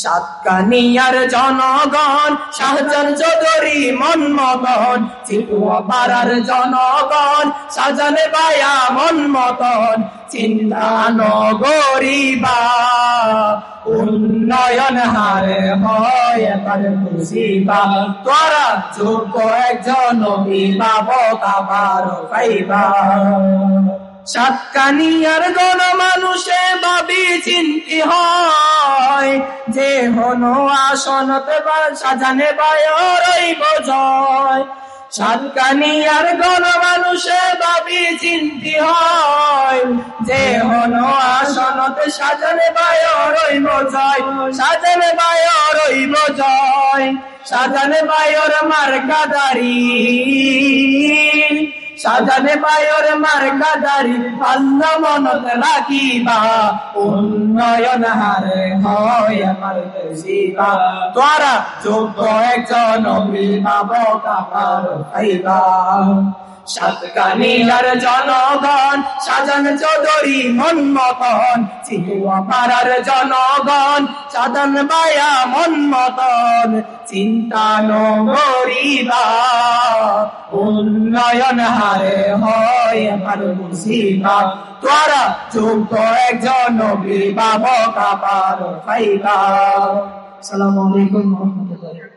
সাতকানিয়ার জনগণ শাহজান চৌধুরী মন মতন চিটুয়া পাড়ার জনগণ সাজানে বায়া মন মতন চিন্তা নগরিবা উন্নয়ন হারে হয় এবার খুশিবা তোরা যোগ্য একজন আবার পাইবা। সাতকানিয়ার গণ মানুষে ভাবি চিন্তি হয়। যে হনো আসনতে সাজানে বায়র জয় সাতকানিয়ার গণ মানুষে ভাবি চিন্তি হয়। যে হনো আসনতে সাজানে বায়র জয় সাজানে বায়র জয় সাজানে বায়র মার্কাদারি সাজানে বায়র মার্কাদারি আল্লাহ মনত রাখিবা। উন্নয়ন হারে হয় আমার শিবা তোরা যোগ্য একজন অভিভাবক আমার খাইবা সাতকানিয়ার জনগণ, সাজান চৌধুরী মন মতন চিহুয়া পাড়ার জনগণ, সাজান বায়া মন মতন চিন্তা নগরিবা। উন্নয়ন হারে হয় আমার মুসিবা তোরা যুক্ত একজন বিবাহ কাপার পাইবা সালামু আলাইকুম